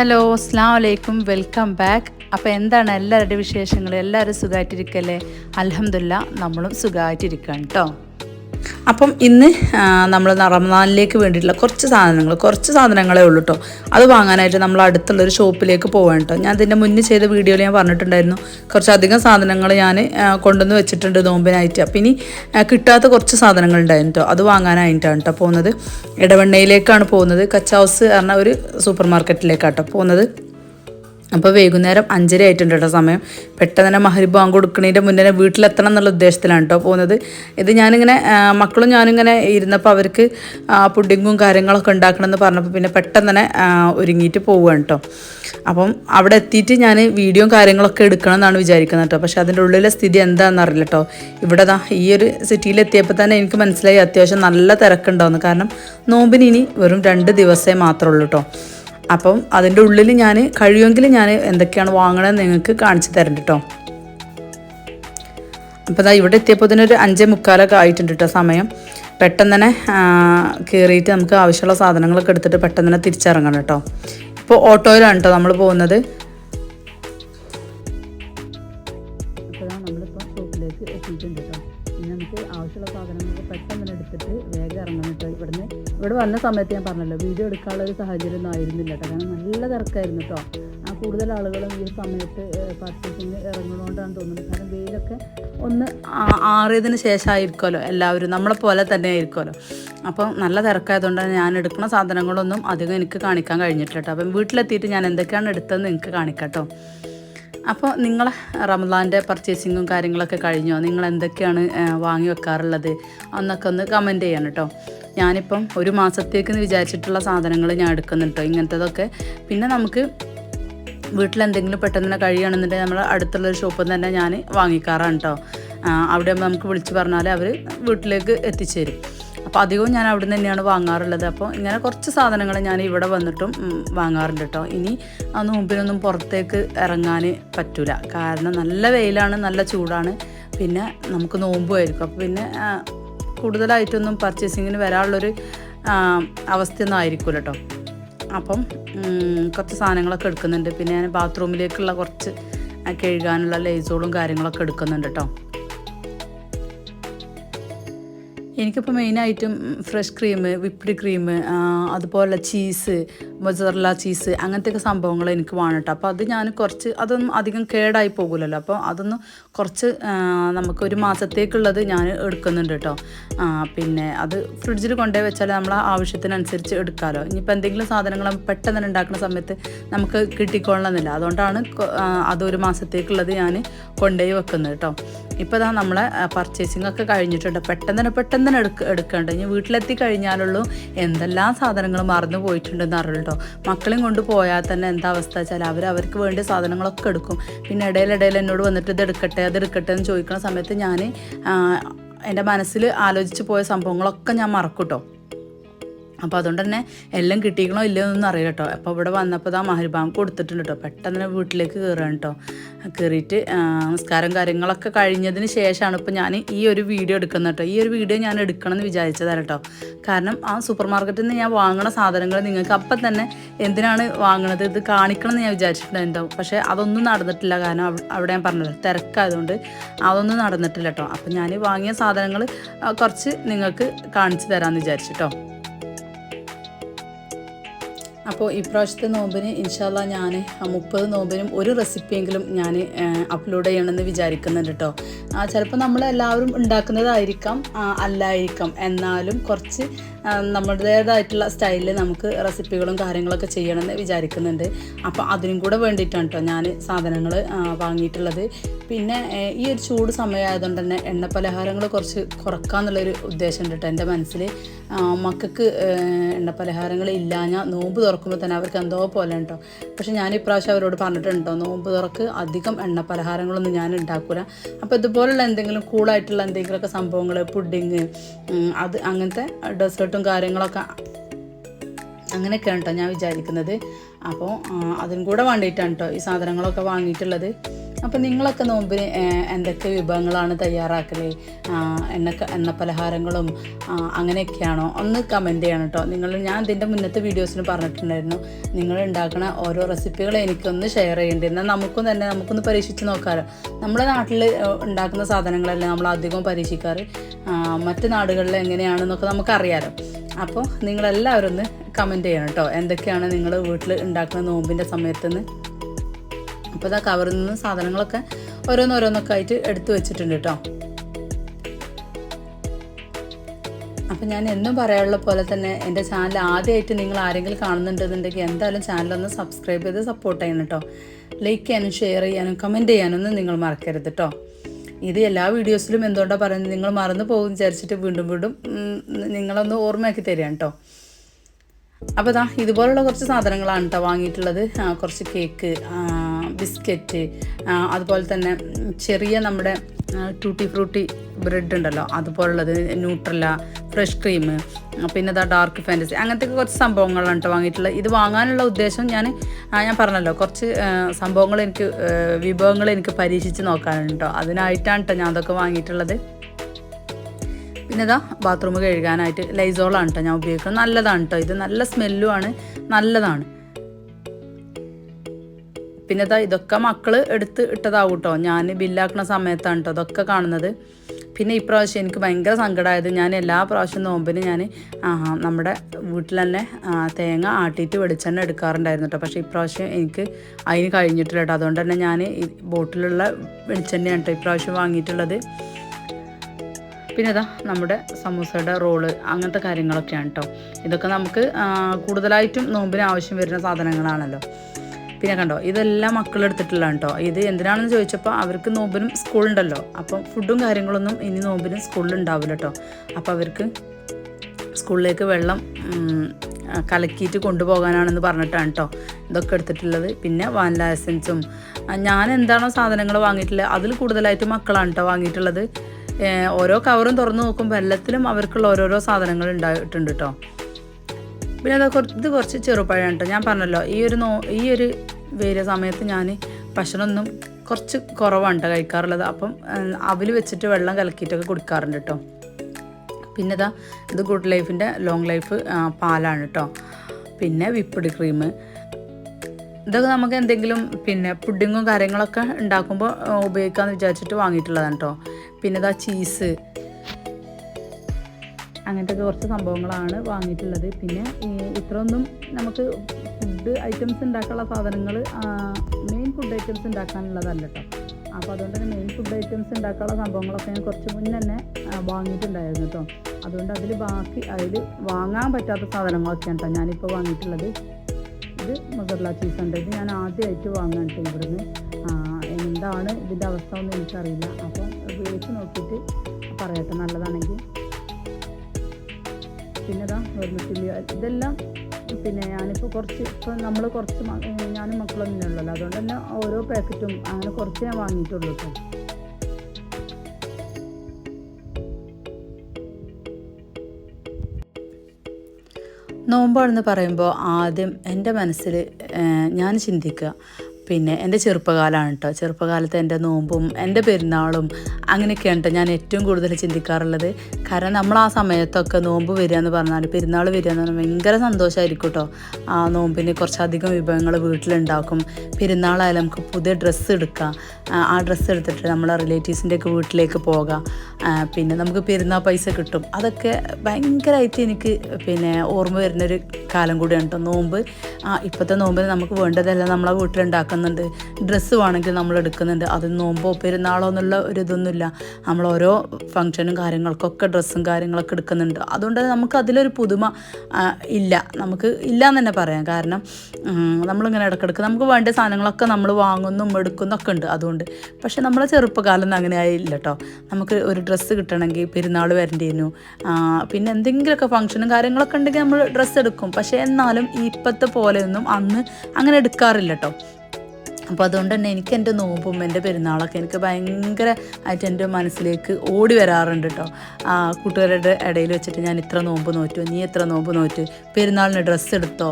Hello അസ്സാം വലൈക്കും welcome back. അപ്പോൾ എന്താണ് എല്ലാവരുടെ വിശേഷങ്ങൾ? എല്ലാവരും സുഖമായിട്ടിരിക്കല്ലേ അലഹമില്ല നമ്മളും സുഖമായിട്ടിരിക്കണം കേട്ടോ അപ്പം ഇന്ന് നമ്മൾ റമദാനിലേക്ക് വേണ്ടിയിട്ടുള്ള കുറച്ച് സാധനങ്ങൾ കുറച്ച് സാധനങ്ങളേ ഉള്ളൂ കേട്ടോ അത് വാങ്ങാനായിട്ട് നമ്മൾ അടുത്തുള്ളൊരു ഷോപ്പിലേക്ക് പോകാൻ കേട്ടോ ഞാൻ ഇതിന്റെ മുന്നേ ചെയ്ത വീഡിയോയിൽ ഞാൻ പറഞ്ഞിട്ടുണ്ടായിരുന്നു. കുറച്ചധികം സാധനങ്ങൾ ഞാൻ കൊണ്ടുവന്ന് വെച്ചിട്ടുണ്ട് നോമ്പിനായിട്ട്. അപ്പം ഇനി കിട്ടാത്ത കുറച്ച് സാധനങ്ങൾ ഉണ്ടായിരുന്നു കേട്ടോ അത് വാങ്ങാനായിട്ടാണ് കേട്ടോ പോകുന്നത് ഇടവണ്ണയിലേക്കാണ് പോകുന്നത് കച്ച ഹൗസ് പറഞ്ഞ ഒരു സൂപ്പർ മാർക്കറ്റിലേക്കാണ് കേട്ടോ പോകുന്നത് അപ്പോൾ വൈകുന്നേരം അഞ്ചര ആയിട്ടുണ്ട് കേട്ടോ സമയം. പെട്ടെന്ന് തന്നെ മഹരിബ് ബാങ്ക് കൊടുക്കണതിന്റെ മുന്നേ വീട്ടിലെത്തണം എന്നുള്ള ഉദ്ദേശത്തിലാണ് കേട്ടോ പോകുന്നത്. ഇത് ഞാനിങ്ങനെ മക്കളും ഞാനിങ്ങനെ ഇരുന്നപ്പോൾ അവർക്ക് പുഡിങ്ങും കാര്യങ്ങളൊക്കെ ഉണ്ടാക്കണമെന്ന് പറഞ്ഞപ്പോൾ പിന്നെ പെട്ടെന്ന് തന്നെ ഒരുങ്ങിയിട്ട് പോവുകയാണ് കേട്ടോ. അപ്പം അവിടെ എത്തിയിട്ട് ഞാൻ വീഡിയോയും കാര്യങ്ങളൊക്കെ എടുക്കണം എന്നാണ് വിചാരിക്കുന്നത് കേട്ടോ. പക്ഷേ അതിന്റെ ഉള്ളിലെ സ്ഥിതി എന്താണെന്ന് അറിയില്ല കേട്ടോ. ഇവിടെ ദാ ഈ ഒരു സിറ്റിയിലെത്തിയപ്പോൾ തന്നെ എനിക്ക് മനസ്സിലായി അത്യാവശ്യം നല്ല തിരക്കുണ്ടാവുന്നു. കാരണം നോമ്പിന് ഇനി വെറും രണ്ട് ദിവസമേ മാത്രമേ ഉള്ളൂ കേട്ടോ. അപ്പം അതിന്റെ ഉള്ളിൽ ഞാൻ കഴിയുമെങ്കിൽ ഞാൻ എന്തൊക്കെയാണ് വാങ്ങണമെന്ന് നിങ്ങൾക്ക് കാണിച്ചു തരണ്ട കേട്ടോ അപ്പോൾ ഇതാ ഇവിടെ എത്തിയപ്പോൾ തന്നെ ഒരു അഞ്ചേ മുക്കാലൊക്കെ ആയിട്ടുണ്ട് കേട്ടോ സമയം. പെട്ടെന്ന് തന്നെ കയറിയിട്ട് നമുക്ക് ആവശ്യമുള്ള സാധനങ്ങളൊക്കെ എടുത്തിട്ട് പെട്ടെന്ന് തന്നെ തിരിച്ചിറങ്ങണം കേട്ടോ ഇപ്പോൾ ഓട്ടോയിലാണ് കേട്ടോ നമ്മൾ പോകുന്നത്. ആവശ്യമുള്ള സാധനങ്ങളൊക്കെ പെട്ടെന്ന് എടുത്തിട്ട് വേഗം ഇറങ്ങാൻ കേട്ടോ. ഇവിടുന്ന് ഇവിടെ വന്ന സമയത്ത് ഞാൻ പറഞ്ഞല്ലോ വീഡിയോ എടുക്കാനുള്ള ഒരു സാഹചര്യം ഒന്നും ആയിരുന്നില്ല കേട്ടോ. കാരണം നല്ല തിരക്കായിരുന്നു കേട്ടോ. ആ കൂടുതൽ ആളുകളും ഈ സമയത്ത് പർച്ചേസിങ് ഇറങ്ങുന്നതുകൊണ്ടാണ് തോന്നുന്നത് കാരണം വെയിലൊക്കെ ഒന്ന് ആറിയതിന് ശേഷമായിരിക്കുമല്ലോ എല്ലാവരും. നമ്മളെ പോലെ തന്നെ ആയിരിക്കുമല്ലോ. അപ്പം നല്ല തിരക്കായതുകൊണ്ടാണ് ഞാൻ എടുക്കുന്ന സാധനങ്ങളൊന്നും അധികം എനിക്ക് കാണിക്കാൻ കഴിഞ്ഞിട്ടില്ല കേട്ടോ. അപ്പം വീട്ടിലെത്തിയിട്ട് ഞാൻ എന്തൊക്കെയാണ് എടുത്തതെന്ന് നിങ്ങൾക്ക് കാണിക്കാം കേട്ടോ. അപ്പോൾ നിങ്ങൾ റമദാന്റെ പർച്ചേസിങ്ങും കാര്യങ്ങളൊക്കെ കഴിഞ്ഞോ? നിങ്ങൾ എന്തൊക്കെയാണ് വാങ്ങി വെക്കാറുള്ളത്? എന്നൊക്കെ ഒന്ന് കമന്റ് ചെയ്യണം കേട്ടോ ഞാനിപ്പം ഒരു മാസത്തേക്ക് വിചാരിച്ചിട്ടുള്ള സാധനങ്ങൾ ഞാൻ എടുക്കുന്നുണ്ടോ ഇങ്ങനത്തതൊക്കെ. പിന്നെ നമുക്ക് വീട്ടിലെന്തെങ്കിലും പെട്ടെന്ന് തന്നെ കഴിയുകയാണെന്നുണ്ടെങ്കിൽ നമ്മൾ അടുത്തുള്ള ഒരു ഷോപ്പിൽ നിന്ന് തന്നെ ഞാൻ വാങ്ങിക്കാറാണ് കേട്ടോ അവിടെ നമുക്ക് വിളിച്ച് പറഞ്ഞാൽ അവർ വീട്ടിലേക്ക് എത്തിച്ചേരും. അപ്പോൾ അധികവും ഞാൻ അവിടെ നിന്ന് തന്നെയാണ് വാങ്ങാറുള്ളത്. അപ്പോൾ ഇങ്ങനെ കുറച്ച് സാധനങ്ങൾ ഞാൻ ഇവിടെ വന്നിട്ടും വാങ്ങാറുണ്ട് കേട്ടോ ഇനി ആ നോമ്പിനൊന്നും പുറത്തേക്ക് ഇറങ്ങാൻ പറ്റില്ല കാരണം നല്ല വെയിലാണ് നല്ല ചൂടാണ്. പിന്നെ നമുക്ക് നോമ്പുമായിരിക്കും. അപ്പോൾ പിന്നെ കൂടുതലായിട്ടൊന്നും പർച്ചേസിങ്ങിന് വരാനുള്ളൊരു അവസ്ഥയൊന്നും ആയിരിക്കില്ല കേട്ടോ അപ്പം കുറച്ച് സാധനങ്ങളൊക്കെ എടുക്കുന്നുണ്ട്. പിന്നെ ഞാൻ ബാത്റൂമിലേക്കുള്ള കുറച്ച് കഴുകാനുള്ള ലേസോളും കാര്യങ്ങളൊക്കെ എടുക്കുന്നുണ്ട് കേട്ടോ എനിക്കിപ്പോൾ മെയിനായിട്ടും ഫ്രഷ് ക്രീം വിപ്ഡ് ക്രീം അതുപോലെ ചീസ് മൊസറല്ല ചീസ് അങ്ങനത്തെയൊക്കെ സംഭവങ്ങൾ എനിക്ക് വേണം കേട്ടോ. അപ്പോൾ അത് ഞാൻ കുറച്ച് അതൊന്നും അധികം കേടായി പോകുമല്ലോ അപ്പോൾ അതൊന്ന് കുറച്ച് നമുക്കൊരു മാസത്തേക്കുള്ളത് ഞാൻ എടുക്കുന്നുണ്ട് കേട്ടോ. പിന്നെ അത് ഫ്രിഡ്ജിൽ കൊണ്ടുപോയി വെച്ചാൽ നമ്മൾ ആവശ്യത്തിനനുസരിച്ച് എടുക്കാമല്ലോ ഇനിയിപ്പോൾ എന്തെങ്കിലും സാധനങ്ങൾ പെട്ടെന്ന് തന്നെ ഉണ്ടാക്കുന്ന സമയത്ത് നമുക്ക് കിട്ടിക്കൊള്ളണമെന്നില്ല. അതുകൊണ്ടാണ് അതൊരു മാസത്തേക്കുള്ളത് ഞാൻ കൊണ്ടുപോയി വെക്കുന്നത് കേട്ടോ. ഇപ്പോൾ ഇതാ നമ്മളെ പർച്ചേസിംഗ് ഒക്കെ കഴിഞ്ഞിട്ടുണ്ട്. പെട്ടെന്ന് തന്നെ പെട്ടെന്ന് തന്നെ എടുക്ക എടുക്കേണ്ടത് ഇനി വീട്ടിലെത്തി കഴിഞ്ഞാലുള്ളൂ എന്തെല്ലാം സാധനങ്ങൾ മറന്നു പോയിട്ടുണ്ടെന്ന് അറിയുള്ളൂ മക്കളെയും കൊണ്ട് പോയാൽ തന്നെ എന്താ അവസ്ഥ വെച്ചാൽ അവർ അവർക്ക് വേണ്ടി സാധനങ്ങളൊക്കെ എടുക്കും. പിന്നെ ഇടയിലിടയിൽ എന്നോട് വന്നിട്ട് ഇത് എടുക്കട്ടെ അത് എടുക്കട്ടെ എന്ന് ചോദിക്കുന്ന സമയത്ത് ഞാൻ എന്റെ മനസ്സിൽ ആലോചിച്ച് പോയ സംഭവങ്ങളൊക്കെ ഞാൻ മറക്കും കേട്ടോ അപ്പോൾ അതുകൊണ്ട് തന്നെ എല്ലാം കിട്ടിക്കണോ ഇല്ലയോ എന്നൊന്നും അറിയില്ല കേട്ടോ അപ്പോൾ ഇവിടെ വന്നപ്പോൾ ആ മഹരിബാം കൊടുത്തിട്ടുണ്ട് കേട്ടോ പെട്ടെന്ന് തന്നെ വീട്ടിലേക്ക് കയറുകയാണ് കേട്ടോ കയറിയിട്ട് നമസ്കാരം കാര്യങ്ങളൊക്കെ കഴിഞ്ഞതിന് ശേഷമാണ് ഇപ്പോൾ ഞാൻ ഈ ഒരു വീഡിയോ എടുക്കുന്നത് കേട്ടോ ഈ ഒരു വീഡിയോ ഞാൻ എടുക്കണം എന്ന് വിചാരിച്ചതാണ് കേട്ടോ കാരണം ആ സൂപ്പർ മാർക്കറ്റിൽ നിന്ന് ഞാൻ വാങ്ങണ സാധനങ്ങൾ നിങ്ങൾക്ക് അപ്പം തന്നെ എന്തിനാണ് വാങ്ങണത്? ഇത് കാണിക്കണം എന്ന് ഞാൻ വിചാരിച്ചിട്ടുണ്ടായിരുന്നു പക്ഷേ അതൊന്നും നടന്നിട്ടില്ല. കാരണം അവിടെ ഞാൻ പറഞ്ഞല്ലോ തിരക്കായതുകൊണ്ട് അതൊന്നും നടന്നിട്ടില്ല കേട്ടോ അപ്പം ഞാൻ വാങ്ങിയ സാധനങ്ങൾ കുറച്ച് നിങ്ങൾക്ക് കാണിച്ചു തരാമെന്ന് വിചാരിച്ചിട്ടോ അപ്പോൾ ഇപ്രാവശ്യത്തെ നോമ്പിന് ഇൻഷാല്ല ഞാൻ മുപ്പത് നോമ്പിനും ഒരു റെസിപ്പിയെങ്കിലും ഞാൻ അപ്ലോഡ് ചെയ്യണമെന്ന് വിചാരിക്കുന്നുണ്ട് കേട്ടോ ചിലപ്പോൾ നമ്മൾ എല്ലാവരും ഉണ്ടാക്കുന്നതായിരിക്കാം അല്ലായിരിക്കാം. എന്നാലും കുറച്ച് നമ്മുടേതായിട്ടുള്ള സ്റ്റൈലിൽ നമുക്ക് റെസിപ്പികളും കാര്യങ്ങളൊക്കെ ചെയ്യണമെന്ന് വിചാരിക്കുന്നുണ്ട്. അപ്പോൾ അതിനും കൂടെ വേണ്ടിയിട്ടാണ് കേട്ടോ ഞാൻ സാധനങ്ങൾ വാങ്ങിയിട്ടുള്ളത്. പിന്നെ ഈ ഒരു ചൂട് സമയമായതുകൊണ്ട് തന്നെ എണ്ണ പലഹാരങ്ങൾ കുറച്ച് കുറക്കാന്നുള്ളൊരു ഉദ്ദേശമുണ്ട് കേട്ടോ എന്റെ മനസ്സിൽ മക്കൾക്ക് എണ്ണ പലഹാരങ്ങൾ ഇല്ലാഞ്ഞാൽ നോമ്പ് തുറക്കുമ്പോൾ തന്നെ അവർക്ക് എന്തോ പോലെ കേട്ടോ പക്ഷേ ഞാൻ ഇപ്രാവശ്യം അവരോട് പറഞ്ഞിട്ടുണ്ടോ നോമ്പ് തുറക്ക് അധികം എണ്ണ പലഹാരങ്ങളൊന്നും ഞാൻ ഉണ്ടാക്കൂല. അപ്പോൾ ഇതുപോലുള്ള എന്തെങ്കിലും കൂളായിട്ടുള്ള എന്തെങ്കിലുമൊക്കെ സംഭവങ്ങൾ പുഡിങ് അത് അങ്ങനത്തെ ഡെസേർട്ടും കാര്യങ്ങളൊക്കെ അങ്ങനെയൊക്കെയാണ് കേട്ടോ ഞാൻ വിചാരിക്കുന്നത്. അപ്പോൾ അതിനും കൂടെ വേണ്ടിയിട്ടാണ് കേട്ടോ ഈ സാധനങ്ങളൊക്കെ വാങ്ങിയിട്ടുള്ളത്. അപ്പോൾ നിങ്ങളൊക്കെ നോമ്പിന് എന്തൊക്കെ വിഭവങ്ങളാണ് തയ്യാറാക്കൽ എണ്ണ എണ്ണ പലഹാരങ്ങളും അങ്ങനെയൊക്കെയാണോ? ഒന്ന് കമന്റ് ചെയ്യണം കേട്ടോ നിങ്ങൾ ഞാൻ ഇതിന്റെ മുന്നത്തെ വീഡിയോസിന് പറഞ്ഞിട്ടുണ്ടായിരുന്നു. നിങ്ങൾ ഉണ്ടാക്കുന്ന ഓരോ റെസിപ്പികൾ എനിക്കൊന്ന് ഷെയർ ചെയ്യേണ്ടി എന്നാൽ നമുക്കും തന്നെ നമുക്കൊന്ന് പരീക്ഷിച്ച് നോക്കാമല്ലോ നമ്മുടെ നാട്ടിൽ ഉണ്ടാക്കുന്ന സാധനങ്ങളല്ല നമ്മൾ അധികം പരീക്ഷിക്കാറ്? മറ്റ് നാടുകളിൽ എങ്ങനെയാണെന്നൊക്കെ നമുക്കറിയാലോ. അപ്പോൾ നിങ്ങളെല്ലാവരും ഒന്ന് കമന്റ് ചെയ്യണം കേട്ടോ എന്തൊക്കെയാണ് നിങ്ങൾ വീട്ടിൽ ഉണ്ടാക്കുന്ന നോമ്പിന്റെ സമയത്തുനിന്ന് അപ്പോൾ ഇതാ കവറിൽ നിന്ന് സാധനങ്ങളൊക്കെ ഓരോന്നോരോന്നൊക്കെ ആയിട്ട് എടുത്തു വെച്ചിട്ടുണ്ട് കേട്ടോ അപ്പം ഞാൻ എന്നും പറയാനുള്ള പോലെ തന്നെ എന്റെ ചാനൽ ആദ്യമായിട്ട് നിങ്ങൾ ആരെങ്കിലും കാണുന്നുണ്ടെന്നുണ്ടെങ്കിൽ എന്തായാലും ചാനലൊന്ന് സബ്സ്ക്രൈബ് ചെയ്ത് സപ്പോർട്ട് ചെയ്യണം കേട്ടോ ലൈക്ക് ചെയ്യാനും ഷെയർ ചെയ്യാനും കമന്റ് ചെയ്യാനൊന്നും നിങ്ങൾ മറക്കരുത് കേട്ടോ ഇത് എല്ലാ വീഡിയോസിലും എന്തുകൊണ്ടാണ് പറയുന്നത്? നിങ്ങൾ മറന്നു പോകും വിചാരിച്ചിട്ട് വീണ്ടും വീണ്ടും നിങ്ങളൊന്ന് ഓർമ്മയാക്കി തരികയാണ് കേട്ടോ അപ്പോൾ ഇതാ ഇതുപോലുള്ള കുറച്ച് സാധനങ്ങളാണ് കേട്ടോ വാങ്ങിയിട്ടുള്ളത്. കുറച്ച് കേക്ക് ബിസ്ക്കറ്റ് അതുപോലെ തന്നെ ചെറിയ നമ്മുടെ ടൂട്ടി ഫ്രൂട്ടി ബ്രെഡ് ഉണ്ടല്ലോ അതുപോലുള്ളത് ന്യൂട്രല ഫ്രഷ് ക്രീം പിന്നെ ഇതാ ഡാർക്ക് ഫാന്റസി അങ്ങനത്തെ കുറച്ച് സംഭവങ്ങളാണ് കേട്ടോ വാങ്ങിയിട്ടുള്ളത്. ഇത് വാങ്ങാനുള്ള ഉദ്ദേശം ഞാൻ ഞാൻ പറഞ്ഞല്ലോ കുറച്ച് സംഭവങ്ങൾ എനിക്ക് വിഭവങ്ങൾ എനിക്ക് പരീക്ഷിച്ച് നോക്കാനുണ്ട് അതിനായിട്ടാണ് കേട്ടോ ഞാൻ അതൊക്കെ വാങ്ങിയിട്ടുള്ളത്. പിന്നെ ഇതാ ബാത്റൂം കഴുകാനായിട്ട് ലൈസോളാണ് കേട്ടോ ഞാൻ ഉപയോഗിക്കുന്നത്. നല്ലതാണ് കേട്ടോ ഇത് നല്ല സ്മെല്ലുമാണ് നല്ലതാണ്. പിന്നെ ഇതാ ഇതൊക്കെ മക്കൾ എടുത്ത് ഇട്ടതാവും കേട്ടോ ഞാൻ ബില്ലാക്കുന്ന സമയത്താണ് കേട്ടോ ഇതൊക്കെ കാണുന്നത്. പിന്നെ ഇപ്രാവശ്യം എനിക്ക് ഭയങ്കര സങ്കടമായത് ഞാൻ എല്ലാ പ്രാവശ്യം നോമ്പിന് ഞാൻ നമ്മുടെ വീട്ടിൽ തന്നെ തേങ്ങ ആട്ടിയിട്ട് വെളിച്ചെണ്ണ എടുക്കാറുണ്ടായിരുന്നു കേട്ടോ പക്ഷേ ഇപ്രാവശ്യം എനിക്ക് അതിന് കഴിഞ്ഞിട്ടില്ല കേട്ടോ അതുകൊണ്ട് തന്നെ ഞാൻ ബോട്ടിലുള്ള വെളിച്ചെണ്ണയാണ് കേട്ടോ ഇപ്രാവശ്യം വാങ്ങിയിട്ടുള്ളത്. പിന്നെ ഇതാ നമ്മുടെ സമൂസയുടെ റോൾ അങ്ങനത്തെ കാര്യങ്ങളൊക്കെയാണ് കേട്ടോ ഇതൊക്കെ നമുക്ക് കൂടുതലായിട്ടും നോമ്പിന് ആവശ്യം വരുന്ന സാധനങ്ങളാണല്ലോ. പിന്നെ കണ്ടോ ഇതെല്ലാം മക്കൾ എടുത്തിട്ടുള്ളതാണ് കേട്ടോ ഇത് എന്തിനാണെന്ന് ചോദിച്ചപ്പോൾ അവർക്ക് നോമ്പിനും സ്കൂളുണ്ടല്ലോ അപ്പം ഫുഡും കാര്യങ്ങളൊന്നും ഇനി നോമ്പിനും സ്കൂളിൽ ഉണ്ടാവില്ല കേട്ടോ അപ്പോൾ അവർക്ക് സ്കൂളിലേക്ക് വെള്ളം കലക്കിയിട്ട് കൊണ്ടുപോകാനാണെന്ന് പറഞ്ഞിട്ടാണ് കേട്ടോ ഇതൊക്കെ എടുത്തിട്ടുള്ളത്. പിന്നെ വാനില എസൻസും ഞാൻ എന്താണോ സാധനങ്ങൾ വാങ്ങിയിട്ടുള്ളത് അതിൽ കൂടുതലായിട്ട് മക്കളാണ് കേട്ടോ വാങ്ങിയിട്ടുള്ളത്. ഓരോ കവറും തുറന്നു നോക്കുമ്പോൾ എല്ലാത്തിലും അവർക്കുള്ള ഓരോരോ സാധനങ്ങൾ ഉണ്ടായിട്ടുണ്ട് കേട്ടോ പിന്നെ അത് ഇത് കുറച്ച് ചെറുപഴമാണ് കേട്ടോ ഞാൻ പറഞ്ഞല്ലോ ഈ ഒരു നോ ഈ ഒരു വേല സമയത്ത് ഞാൻ ഭക്ഷണമൊന്നും കുറച്ച് കുറവാണ് കഴിക്കാറുള്ളത്. അപ്പം അവൽ വെച്ചിട്ട് വെള്ളം കലക്കിയിട്ടൊക്കെ കുടിക്കാറുണ്ട് കേട്ടോ പിന്നെ ഇതാ ഇത് ഗുഡ് ലൈഫിന്റെ ലോങ് ലൈഫ് പാലാണ് കേട്ടോ പിന്നെ വിപ്പിഡ് ക്രീം ഇതൊക്കെ നമുക്ക് എന്തെങ്കിലും പിന്നെ പുഡിങ്ങും കാര്യങ്ങളൊക്കെ ഉണ്ടാക്കുമ്പോൾ ഉപയോഗിക്കാമെന്ന് വിചാരിച്ചിട്ട് വാങ്ങിയിട്ടുള്ളതാണ് കേട്ടോ പിന്നെ ഇതാ ചീസ് അങ്ങനത്തെ കുറച്ച് സംഭവങ്ങളാണ് വാങ്ങിയിട്ടുള്ളത്. പിന്നെ ഇത്രയൊന്നും നമുക്ക് ഫുഡ് ഐറ്റംസ് ഉണ്ടാക്കാനുള്ള സാധനങ്ങൾ മെയിൻ ഫുഡ് ഐറ്റംസ് ഉണ്ടാക്കാനുള്ളതല്ല കേട്ടോ അപ്പോൾ അതുകൊണ്ട് തന്നെ മെയിൻ ഫുഡ് ഐറ്റംസ് ഉണ്ടാക്കാനുള്ള സംഭവങ്ങളൊക്കെ ഞാൻ കുറച്ച് മുന്നേ തന്നെ വാങ്ങിയിട്ടുണ്ടായിരുന്നു കേട്ടോ അതുകൊണ്ട് അതിൽ ബാക്കി അതിൽ വാങ്ങാൻ പറ്റാത്ത സാധനങ്ങളൊക്കെയാണ് കേട്ടോ ഞാനിപ്പോൾ വാങ്ങിയിട്ടുള്ളത്. ഇത് മുസർല ചീസ് ഉണ്ട് ഇത് ഞാൻ ആദ്യമായിട്ട് വാങ്ങാൻ ഇവിടുന്ന്. എന്താണ് ഇതിന്റെ അവസ്ഥ ഒന്നും എനിക്കറിയില്ല. അപ്പോൾ ഉപയോഗിച്ച് നോക്കിയിട്ട് പറയട്ടെ നല്ലതാണെങ്കിൽ പിന്നെ ഇതാ വെർമിസില്ലി ഇതെല്ലാം പിന്നെ ഞാനിപ്പോൾ കുറച്ച് ഇപ്പം നമ്മൾ കുറച്ച് ഞാനും മക്കളൊന്നും ഉള്ളല്ലോ. അതുകൊണ്ട് തന്നെ ഓരോ പാക്കറ്റും അങ്ങനെ കുറച്ച് ഞാൻ വാങ്ങിയിട്ടുള്ളൂ കേട്ടോ നോമ്പാണെന്ന് പറയുമ്പോൾ ആദ്യം എന്റെ മനസ്സിൽ ഞാൻ ചിന്തിക്കുക. പിന്നെ എന്റെ ചെറുപ്പകാലമാണ് കേട്ടോ ചെറുപ്പകാലത്ത് എന്റെ നോമ്പും എന്റെ പെരുന്നാളും അങ്ങനെയൊക്കെയാണ് കേട്ടോ ഞാൻ ഏറ്റവും കൂടുതൽ ചിന്തിക്കാറുള്ളത്. കാരണം നമ്മൾ ആ സമയത്തൊക്കെ നോമ്പ് വരിക എന്ന് പറഞ്ഞാൽ പെരുന്നാൾ വരിക എന്ന് പറഞ്ഞാൽ ഭയങ്കര സന്തോഷമായിരിക്കും കേട്ടോ ആ നോമ്പിന് കുറച്ചധികം വിഭവങ്ങൾ വീട്ടിലുണ്ടാക്കും. പെരുന്നാളായാലും നമുക്ക് പുതിയ ഡ്രസ്സ് എടുക്കാം ആ, ഡ്രസ്സ് എടുത്തിട്ട് നമ്മളെ റിലേറ്റീവ്സിന്റെ ഒക്കെ വീട്ടിലേക്ക് പോകാം പിന്നെ നമുക്ക് പെരുന്നാൾ പൈസ കിട്ടും. അതൊക്കെ ഭയങ്കരമായിട്ട് എനിക്ക് പിന്നെ ഓർമ്മ വരുന്നൊരു കാലം കൂടിയാണ് കേട്ടോ നോമ്പ് ആ ഇപ്പോഴത്തെ നോമ്പിന് നമുക്ക് വേണ്ടതെല്ലാം നമ്മളെ വീട്ടിലുണ്ടാക്കുന്നുണ്ട്. ഡ്രസ്സ് വേണമെങ്കിൽ നമ്മൾ എടുക്കുന്നുണ്ട്. അത് നോമ്പോ പെരുന്നാളോ എന്നുള്ള ഒരു ഇതൊന്നുമില്ല. നമ്മൾ ഓരോ ഫങ്ഷനും കാര്യങ്ങൾക്കൊക്കെ ഡ്രസ്സും കാര്യങ്ങളൊക്കെ എടുക്കുന്നുണ്ട്. അതുകൊണ്ട് നമുക്ക് അതിലൊരു പുതുമ ഇല്ല. നമുക്ക് ഇല്ല എന്ന് തന്നെ പറയാം. കാരണം നമ്മളിങ്ങനെ ഇടക്കിടക്ക് നമുക്ക് വേണ്ട സാധനങ്ങളൊക്കെ നമ്മൾ വാങ്ങുന്നും എടുക്കുന്നൊക്കെ ഉണ്ട് അതുകൊണ്ട്. പക്ഷെ നമ്മളെ ചെറുപ്പകാലം അങ്ങനെ ആയില്ല കേട്ടോ നമുക്ക് ഒരു ഡ്രസ്സ് കിട്ടണമെങ്കിൽ പെരുന്നാൾ വരേണ്ടിയിരുന്നു പിന്നെ എന്തെങ്കിലുമൊക്കെ ഫംഗ്ഷനും കാര്യങ്ങളൊക്കെ ഉണ്ടെങ്കിൽ നമ്മൾ ഡ്രസ്സ് എടുക്കും. പക്ഷേ എന്നാലും ഇപ്പോഴത്തെ പോലെയൊന്നും അന്ന് അങ്ങനെ എടുക്കാറില്ല കേട്ടോ അപ്പോൾ അതുകൊണ്ട് തന്നെ എനിക്ക് എന്റെ നോമ്പും എന്റെ പെരുന്നാളൊക്കെ എനിക്ക് ഭയങ്കര ആയിട്ട് എന്റെ മനസ്സിലേക്ക് ഓടി വരാറുണ്ട് കേട്ടോ ആ കൂട്ടുകാരുടെ ഇടയിൽ വെച്ചിട്ട് ഞാൻ ഇത്ര നോമ്പ് നോറ്റു നീ എത്ര നോമ്പ് നോറ്റു പെരുന്നാളിന് ഡ്രസ്സ് എടുത്തോ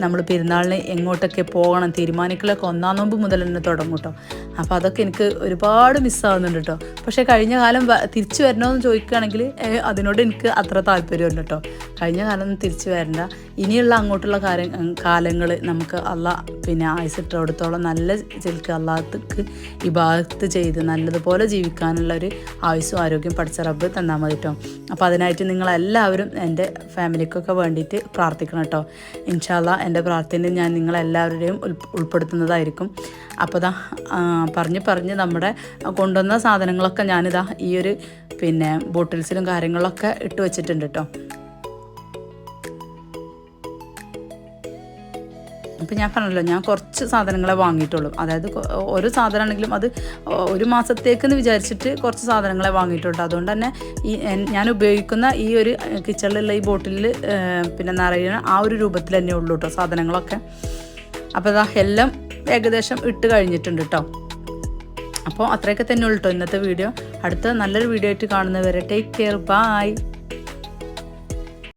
നമ്മൾ പെരുന്നാളിന് എങ്ങോട്ടൊക്കെ പോകണം തീരുമാനിക്കലൊക്കെ ഒന്നാം നോമ്പ് മുതൽ തന്നെ തുടങ്ങും കേട്ടോ അപ്പോൾ അതൊക്കെ എനിക്ക് ഒരുപാട് മിസ്സാവുന്നുണ്ട് കേട്ടോ പക്ഷേ കഴിഞ്ഞ കാലം തിരിച്ചു വരണമെന്ന് ചോദിക്കുകയാണെങ്കിൽ അതിനോട് എനിക്ക് അത്ര താല്പര്യമുണ്ട് കേട്ടോ കഴിഞ്ഞ കാലം തിരിച്ചു വരണ്ട. ഇനിയുള്ള അങ്ങോട്ടുള്ള കാര്യം കാലങ്ങൾ നമുക്ക് അല്ല പിന്നെ ആയുസിട്ടോടത്തോളം നല്ല ചിൽക്ക് അള്ളാഹക്ക് ഇബാദത്ത് ചെയ്ത് നല്ലതുപോലെ ജീവിക്കാനുള്ള ഒരു ആയുസ്സും ആരോഗ്യം പഠിച്ച റബ്ബ് തന്നാൽ മതി കേട്ടോ അപ്പോൾ അതിനായിട്ട് നിങ്ങളെല്ലാവരും എന്റെ ഫാമിലിക്കൊക്കെ വേണ്ടിയിട്ട് പ്രാർത്ഥിക്കണം കേട്ടോ ഇൻഷാല്ല എന്റെ പ്രാർത്ഥനയിൽ ഞാൻ നിങ്ങളെല്ലാവരുടെയും ഉൾ ഉൾപ്പെടുത്തുന്നതായിരിക്കും. അപ്പോൾ ഇതാ പറഞ്ഞ് പറഞ്ഞ് നമ്മുടെ കൊണ്ടുവന്ന സാധനങ്ങളൊക്കെ ഞാനിതാ ഈ ഒരു പിന്നെ ബോട്ടിൽസിലും കാര്യങ്ങളൊക്കെ ഇട്ട് വെച്ചിട്ടുണ്ട് കേട്ടോ അപ്പം ഞാൻ പറഞ്ഞല്ലോ ഞാൻ കുറച്ച് സാധനങ്ങളെ വാങ്ങിയിട്ടുള്ളൂ. അതായത് ഓരോ സാധനമാണെങ്കിലും അത് ഒരു മാസത്തേക്കെന്ന് വിചാരിച്ചിട്ട് കുറച്ച് സാധനങ്ങളെ വാങ്ങിയിട്ടുണ്ട്. അതുകൊണ്ട് തന്നെ ഈ ഞാൻ ഉപയോഗിക്കുന്ന ഈ ഒരു കിച്ചണിലുള്ള ഈ ബോട്ടിലിൽ പിന്നെ നിറയുന്ന ആ ഒരു രൂപത്തിൽ തന്നെ ഉള്ളൂ കേട്ടോ സാധനങ്ങളൊക്കെ. അപ്പോൾ അതാ എല്ലാം ഏകദേശം ഇട്ട് കഴിഞ്ഞിട്ടുണ്ട് കേട്ടോ അപ്പോൾ അത്രയൊക്കെ തന്നെ ഉള്ളൂ കേട്ടോ ഇന്നത്തെ വീഡിയോ. അടുത്ത നല്ലൊരു വീഡിയോ ആയിട്ട് കാണുന്നവരെ ടേക്ക് കെയർ ബൈ